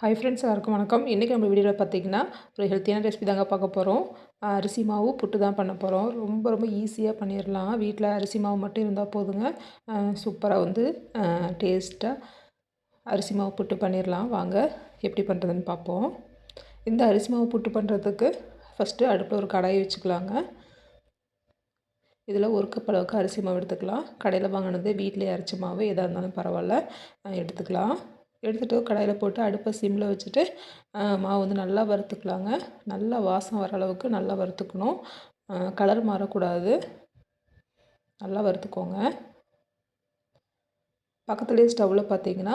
Hi friends எல்லாருக்கும் வணக்கம். இன்றைக்கி நம்ம வீடியோவில் பார்த்திங்கன்னா ஒரு ஹெல்த்தியான ரெசிபி தாங்க பார்க்க போகிறோம் அரிசி மாவு புட்டு தான் பண்ண போகிறோம் ரொம்ப ரொம்ப ஈஸியாக பண்ணிடலாம் வீட்டில் அரிசி மாவு மட்டும் இருந்தால் போதுங்க. சூப்பராக வந்து டேஸ்ட்டாக அரிசி மாவு புட்டு பண்ணிடலாம் வாங்க எப்படி பண்ணுறதுன்னு பார்ப்போம் இந்த அரிசி மாவு புட்டு பண்ணுறதுக்கு ஃபஸ்ட்டு அடுப்பில் ஒரு கடாயை வச்சுக்கலாங்க. இதில் ஒரு கப் அளவுக்கு அரிசி மாவு எடுத்துக்கலாம். கடையில் வாங்கினது வீட்டிலே அரிசி மாவு எதாக இருந்தாலும் பரவாயில்ல. எடுத்துக்கலாம். எடுத்துகிட்டு கடாயில் போட்டு அடுப்பை சிம்மில் வச்சுட்டு மாவு வந்து நல்லா வறுத்துக்கலாங்க. நல்லா வாசம் வர அளவுக்கு நல்லா வறுத்துக்கணும். கலர் மாறக்கூடாது. நல்லா வறுத்துக்கோங்க. பக்கத்துலேயே ஸ்டவ்வில் பார்த்தீங்கன்னா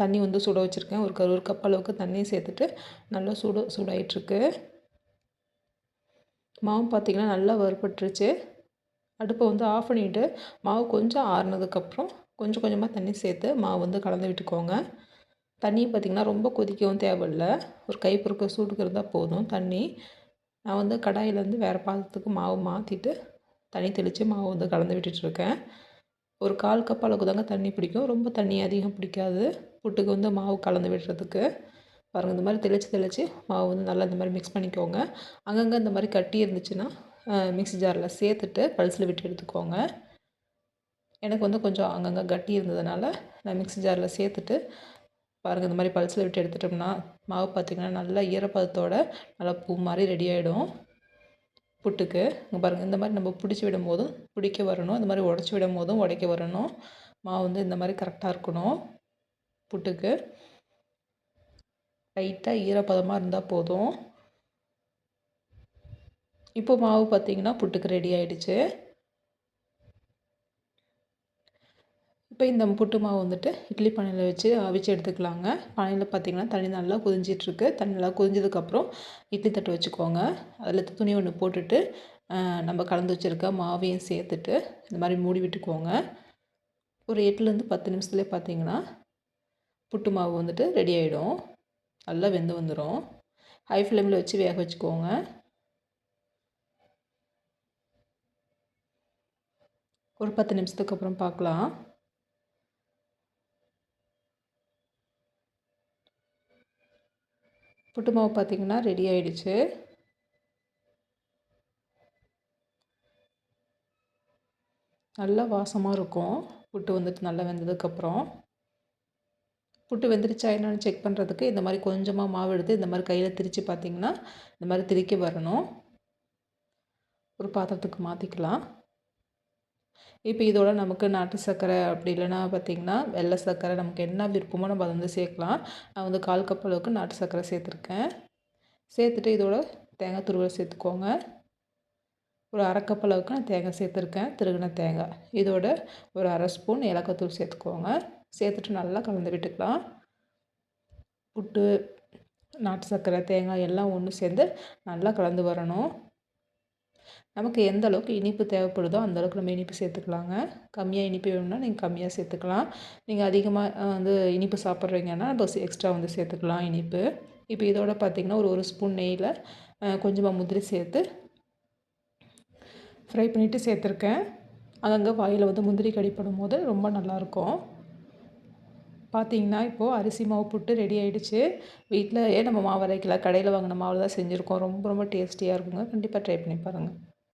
தண்ணி வந்து சுட வச்சுருக்கேன். ஒரு ஒரு கப் அளவுக்கு தண்ணியை சேர்த்துட்டு நல்லா சுட சூடாயிட்ருக்கு. மாவு பார்த்திங்கன்னா நல்லா வறுபட்டுருச்சு. அடுப்பை வந்து ஆஃப் பண்ணிவிட்டு மாவு கொஞ்சம் ஆறுனதுக்கப்புறம் கொஞ்சம் கொஞ்சமாக தண்ணி சேர்த்து மாவு வந்து கலந்து விட்டுக்கோங்க. தண்ணி பார்த்திங்கன்னா ரொம்ப கொதிக்கவும் தேவையில்ல. ஒரு கை பொறுக்க சூடுக்கு இருந்தால் போதும் தண்ணி. நான் வந்து கடாயிலேருந்து வேறு பாத்திரத்துக்கு மாவு மாற்றிட்டு தண்ணி தெளித்து மாவு வந்து கலந்து விட்டுட்டுருக்கேன் ஒரு கால் கப் அளவுக்கு தாங்க தண்ணி பிடிக்கும். ரொம்ப தண்ணி அதிகம் பிடிக்காது. புட்டுக்கு வந்து மாவு கலந்து விடுறதுக்கு. பாருங்கள் இந்த மாதிரி தெளித்து தெளித்து மாவு வந்து நல்லா இந்த மாதிரி மிக்ஸ் பண்ணிக்கோங்க. அங்கங்கே இந்த மாதிரி கட்டி இருந்துச்சுன்னா மிக்ஸி ஜாரில் சேர்த்துட்டு பல்ஸில் விட்டு எடுத்துக்கோங்க. எனக்கு வந்து கொஞ்சம் அங்கங்கே கட்டி இருந்ததுனால நான் மிக்ஸி ஜாரில் சேர்த்துட்டு பாருங்கள் இந்த மாதிரி பல்ஸில் விட்டு எடுத்துட்டோம்னா மாவு பார்த்திங்கன்னா நல்லா ஈரப்பதத்தோட நல்லா பூ மாதிரி ரெடி ஆகிடும் புட்டுக்கு. இங்கே பாருங்கள் இந்த மாதிரி நம்ம பிடிச்சி விடும் போதும் பிடிக்க வரணும். இந்த மாதிரி உடச்சி விடும் போதும் உடைக்க வரணும். மாவு வந்து இந்த மாதிரி கரெக்டாக இருக்கணும். புட்டுக்கு. லைட்டாக ஈரப்பதமாக இருந்தால் போதும். இப்போ மாவு பார்த்திங்கன்னா புட்டுக்கு ரெடி ஆகிடுச்சு இப்போ இந்த புட்டு மாவு வந்துட்டு இட்லி பானையில் வச்சு அவிச்சு எடுத்துக்கலாங்க. பானையில் பார்த்திங்கன்னா தண்ணி நல்லா கொதிஞ்சிட்ருக்கு. தண்ணி நல்லா கொதிஞ்சதுக்கப்புறம் இட்லி தட்டு வச்சுக்கோங்க. அதில் துணி ஒன்று போட்டுட்டு நம்ம கலந்து வச்சுருக்க மாவையும் சேர்த்துட்டு இந்த மாதிரி மூடி விட்டுக்கோங்க. ஒரு எட்டுலேருந்து பத்து நிமிஷத்துலேயே பார்த்திங்கன்னா புட்டு மாவு வந்துட்டு ரெடி ஆகிடும் நல்லா வெந்து வந்துடும் ஹை ஃப்ளேமில் வச்சு வேக வச்சுக்கோங்க. ஒரு பத்து நிமிஷத்துக்கு அப்புறம் பார்க்கலாம் புட்டு மாவு பார்த்திங்கன்னா ரெடி ஆகிடுச்சு நல்லா வாசமாக இருக்கும். புட்டு வந்துட்டு நல்லா வெந்ததுக்கப்புறம் புட்டு வெந்துருச்சா என்னென்னு செக் பண்ணுறதுக்கு இந்த மாதிரி கொஞ்சமாக மாவு எடுத்து இந்த மாதிரி கையில் திரித்து பார்த்திங்கன்னா இந்த மாதிரி திரிக்க வரணும். ஒரு பாத்திரத்துக்கு மாற்றிக்கலாம் இப்போ இதோட நமக்கு நாட்டு சர்க்கரை அப்படி இல்லைன்னா பார்த்திங்கன்னா வெள்ளை சர்க்கரை நமக்கு என்ன விருப்பமோ நம்ம அதை வந்து சேர்க்கலாம். நான் வந்து கால் கப் அளவுக்கு நாட்டு சர்க்கரை சேர்த்துருக்கேன். சேர்த்துட்டு இதோட தேங்காய் துருவல் சேர்த்துக்கோங்க. ஒரு அரைக்கப் அளவுக்கு நான் தேங்காய் சேர்த்துருக்கேன். திருகின தேங்காய். இதோட ஒரு அரை ஸ்பூன் ஏலக்காய் சேர்த்துக்கோங்க. சேர்த்துட்டு நல்லா கலந்து விட்டுக்கலாம். புட்டு நாட்டு சர்க்கரை தேங்காய் எல்லாம் ஒன்று சேர்ந்து நல்லா கலந்து வரணும். நமக்கு எந்த அளவுக்கு இனிப்பு தேவைப்படுதோ அந்தளவுக்கு நம்ம இனிப்பு சேர்த்துக்கலாங்க. கம்மியாக இனிப்பு வேணும்னா நீங்கள் கம்மியாக சேர்த்துக்கலாம். நீங்கள் அதிகமாக வந்து இனிப்பு சாப்பிட்றீங்கன்னா நம்ம எக்ஸ்ட்ரா வந்து சேர்த்துக்கலாம் இனிப்பு. இப்போ இதோட பார்த்திங்கன்னா ஒரு ஒரு ஸ்பூன் நெய்யில் கொஞ்சமாக முந்திரி சேர்த்து ஃப்ரை பண்ணிவிட்டு சேர்த்துருக்கேன். அங்கங்கே வாயில் வந்து முந்திரி கடிப்படும் போது ரொம்ப நல்லாயிருக்கும். பார்த்தீங்கன்னா இப்போது அரிசி மாவு புட்டு ரெடி ஆகிடுச்சு வீட்டில் ஏன் நம்ம மாவு அரைக்கல கடையில் வாங்கின மாவில் தான் செஞ்சுருக்கோம். ரொம்ப ரொம்ப டேஸ்டியாக இருக்குங்க. கண்டிப்பாக ட்ரை பண்ணி பாருங்கள்